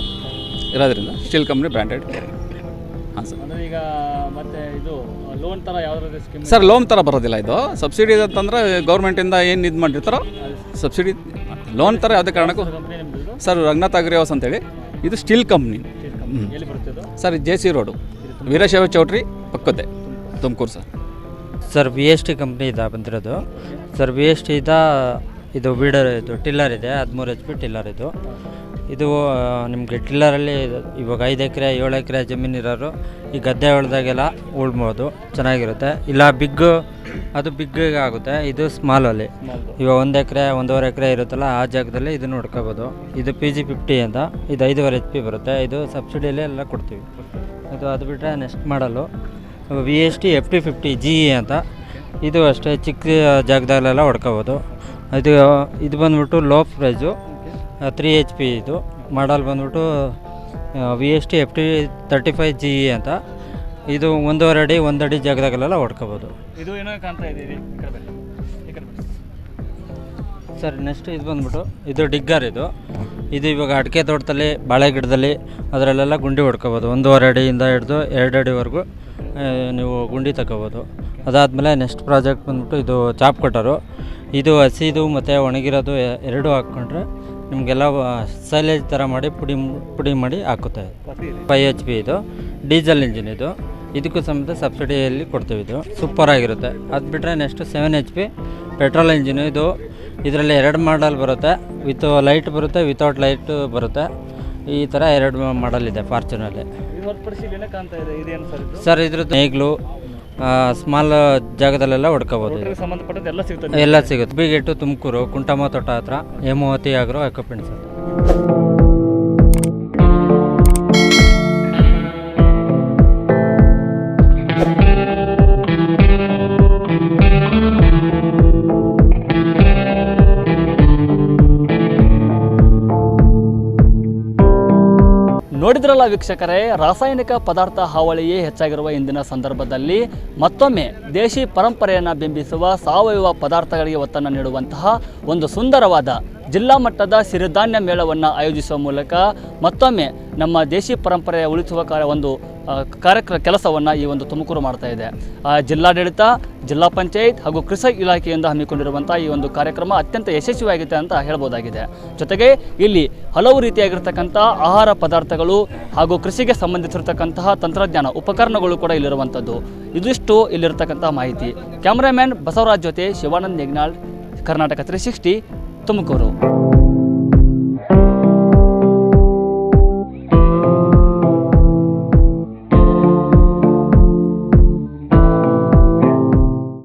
Speaker 9: ಇರೋದ್ರಿಂದ ಸ್ಟೀಲ್ ಕಂಪ್ನಿ ಬ್ರ್ಯಾಂಡೆಡ್ ಹಾಂ ಸರ್.
Speaker 1: ಈಗ ಮತ್ತೆ ಇದು ಲೋನ್ ಥರ ಯಾವ್ದಾದ್ರು
Speaker 9: ಸರ್ ಲೋನ್ ಥರ ಬರೋದಿಲ್ಲ ಇದು. ಸಬ್ಸಿಡಿ ಅಂತಂದ್ರೆ ಗೌರ್ಮೆಂಟಿಂದ ಏನು ಇದು ಮಾಡಿರ್ತಾರೋ ಸಬ್ಸಿಡಿ ಲೋನ್ ಥರ ಯಾವುದೇ ಕಾರಣಕ್ಕೂ ಸರ್ ರಂಗನಾಥ್ ಅಗ್ರಿ ಹೌಸ್ ಅಂತೇಳಿ. ಇದು steel company sir J C road Veerashaiva ಚೌಟ್ರಿ ಪಕ್ಕದ್ದೆ. Tumakuru sir?
Speaker 10: Sir V S T ಕಂಪ್ನಿಯಿಂದ ಬಂದಿರೋದು. ಸರ್ ವಿ ಎಸ್ ಟಿದ ಇದು ಬೀಡರ್, ಇದು ಟಿಲ್ಲರ್ ಇದೆ, ಹದಿಮೂರು ಎಚ್ ಪಿ ಟಿಲ್ಲರ್ ಇದು. ಇದು ನಿಮಗೆ ಟಿಲ್ಲರಲ್ಲಿ ಇವಾಗ ಐದು ಎಕರೆ, ಏಳು ಎಕರೆ ಜಮೀನು ಇರೋರು, ಈ ಗದ್ದೆ ಉಳ್ದಾಗೆಲ್ಲ ಉಳ್ಬೋದು, ಚೆನ್ನಾಗಿರುತ್ತೆ. ಇಲ್ಲ ಬಿಗ್ ಅದು ಬಿಗ್ ಆಗುತ್ತೆ, ಇದು ಸ್ಮಾಲಲ್ಲಿ ಇವಾಗ ಒಂದು ಎಕರೆ, ಒಂದೂವರೆ ಎಕರೆ ಇರುತ್ತಲ್ಲ, ಆ ಜಾಗದಲ್ಲಿ ಇದನ್ನು ಹುಡ್ಕೋಬೋದು ಇದು ಪಿ ಜಿ ಫಿಫ್ಟಿ ಅಂತ ಇದು ಐದುವರೆ ಎಚ್ ಪಿ ಬರುತ್ತೆ, ಇದು ಸಬ್ಸಿಡಿಯಲ್ಲಿ ಎಲ್ಲ ಕೊಡ್ತೀವಿ. ಇದು ಅದು ಬಿಟ್ಟರೆ ನೆಕ್ಸ್ಟ್ ಮಾಡಲು. V S T F T fifty G E ಅಂತ. ಇದು ಅಷ್ಟೇ ಚಿಕ್ಕ ಜಾಗದಲ್ಲೆಲ್ಲ ಹೊಡ್ಕೋಬೋದು. ಇದು ಇದು ಬಂದ್ಬಿಟ್ಟು low price three H P ಇದು. ಮಾಡಲ್ ಬಂದ್ಬಿಟ್ಟು V S T F T thirty five G E ಅಂತ. ಇದು ಒಂದೂವರೆ ಅಡಿ ಒಂದಡಿ ಅಡಿ ಜಾಗದಾಗಲೆಲ್ಲ ಹೊಡ್ಕೋಬೋದು.
Speaker 1: ಇದು ಏನೋ ಕಾಣ್ತಾ ಇದೆ ಈ ಕಡೆ ಬನ್ನಿ. ಈ ಕಡೆ ಬನ್ನಿ.
Speaker 10: ಸರ್ ನೆಕ್ಸ್ಟ್ ಇದು ಬಂದ್ಬಿಟ್ಟು ಇದು ಡಿಗ್ಗರ್ ಇದು. ಇದು ಇವಾಗ ಅಡಿಕೆ ತೋಟದಲ್ಲಿ ಬಾಳೆ ಗಿಡದಲ್ಲಿ ಅದರಲ್ಲೆಲ್ಲ ಗುಂಡಿ ಹೊಡ್ಕೋಬೋದು. ಒಂದೂವರೆ ಅಡಿಯಿಂದ ಹಿಡಿದು ಎರಡು ಅಡಿವರೆಗೂ. ನೀವು ಗುಂಡಿ ತಗೋಬೋದು. ಅದಾದಮೇಲೆ ನೆಕ್ಸ್ಟ್ ಪ್ರಾಜೆಕ್ಟ್ ಬಂದ್ಬಿಟ್ಟು ಇದು ಚಾಪ್ ಕಟ್ಟರು. ಇದು ಹಸಿದು ಮತ್ತು ಒಣಗಿರೋದು ಎರಡು ಹಾಕ್ಕೊಂಡ್ರೆ ನಿಮಗೆಲ್ಲ ಸೈಲೇಜ್ ಥರ ಮಾಡಿ ಪುಡಿ ಪುಡಿ ಮಾಡಿ ಹಾಕುತ್ತೆ. ಫೈ ಎಚ್ ಪಿ ಇದು. ಡೀಸೆಲ್ ಇಂಜಿನ್ ಇದು. ಇದಕ್ಕೂ ಸಮೇತ ಸಬ್ಸಿಡಿಯಲ್ಲಿ ಕೊಡ್ತೀವಿ ಇದು. ಸೂಪರ್ ಆಗಿರುತ್ತೆ. ಅದು ಬಿಟ್ಟರೆ next seven H P petrol engine ಇದು. ಇದರಲ್ಲಿ ಎರಡು ಮಾಡಲ್ ಬರುತ್ತೆ. ವಿತ್ ಲೈಟ್ ಬರುತ್ತೆ ವಿತೌಟ್ ಲೈಟ್ ಬರುತ್ತೆ. ಈ ಥರ ಎರಡು ಮಾಡಲ್ ಇದೆ ಫಾರ್ಚುನಲ್ಲಿ
Speaker 1: ಹೊರತುಪಡಿಸಿ ಇಲ್ಲಿ ಕಾಣ್ತಾ ಇದೆ ಇದೇನು ಸರ್ ಇದ್ರ
Speaker 10: ಸರ್ ಇದ್ರದ್ದು ನೇಗ್ಲು ಸ್ಮಾಲ್ ಜಾಗದಲ್ಲೆಲ್ಲ
Speaker 1: ಹೊಡ್ಕೋಬಹುದು ಎಲ್ಲ ಸಿಗುತ್ತೆ
Speaker 10: ಎಲ್ಲ ಸಿಗುತ್ತೆ. ಬಿಗೆಟ್ಟು ತುಮಕೂರು ಕುಂಟಮ್ಮ ತೋಟ ಹತ್ರ ಹೇಮಾವತಿ ಆಗ್ರೋ ಎಕ್ವಿಪ್ಮೆಂಟ್ಸ್
Speaker 1: ವೀಕ್ಷಕರೇ, ರಾಸಾಯನಿಕ ಪದಾರ್ಥ ಹಾವಳಿಯೇ ಹೆಚ್ಚಾಗಿರುವ ಇಂದಿನ ಸಂದರ್ಭದಲ್ಲಿ ಮತ್ತೊಮ್ಮೆ ದೇಶಿ ಪರಂಪರೆಯನ್ನು ಬಿಂಬಿಸುವ ಸಾವಯವ ಪದಾರ್ಥಗಳಿಗೆ ಒತ್ತನ್ನು ನೀಡುವಂತಹ ಒಂದು ಸುಂದರವಾದ ಜಿಲ್ಲಾ ಮಟ್ಟದ ಸಿರಿಧಾನ್ಯ ಮೇಳವನ್ನು ಆಯೋಜಿಸುವ ಮೂಲಕ ಮತ್ತೊಮ್ಮೆ ನಮ್ಮ ದೇಶಿ ಪರಂಪರೆಯ ಉಳಿಸುವ ಕಾರ್ಯ ಒಂದು ಕಾರ್ಯಕ್ರಮ ಕಾರ್ಯಕ್ರ, ಕೆಲಸವನ್ನು ಈ ಒಂದು ತುಮಕೂರು ಮಾಡ್ತಾ ಇದೆ. ಜಿಲ್ಲಾಡಳಿತ, ಜಿಲ್ಲಾ ಪಂಚಾಯತ್ ಹಾಗೂ ಕೃಷಿ ಇಲಾಖೆಯಿಂದ ಹಮ್ಮಿಕೊಂಡಿರುವಂಥ ಈ ಒಂದು ಕಾರ್ಯಕ್ರಮ ಅತ್ಯಂತ ಯಶಸ್ವಿಯಾಗಿದೆ ಅಂತ ಹೇಳ್ಬೋದಾಗಿದೆ. ಜೊತೆಗೆ ಇಲ್ಲಿ ಹಲವು ರೀತಿಯಾಗಿರ್ತಕ್ಕಂಥ ಆಹಾರ ಪದಾರ್ಥಗಳು ಹಾಗೂ ಕೃಷಿಗೆ ಸಂಬಂಧಿಸಿರ್ತಕ್ಕಂತಹ ತಂತ್ರಜ್ಞಾನ ಉಪಕರಣಗಳು ಕೂಡ ಇಲ್ಲಿರುವಂಥದ್ದು. ಇದಿಷ್ಟು ಇಲ್ಲಿರತಕ್ಕಂಥ ಮಾಹಿತಿ. ಕ್ಯಾಮ್ರಾಮ್ಯಾನ್ ಬಸವರಾಜ್ ಜೊತೆ ಶಿವಾನಂದ್ ನೆಗ್ನಾಳ್, ಕರ್ನಾಟಕ ತ್ರೀ ಸಿಕ್ಸ್ಟಿ ತುಮಕೂರು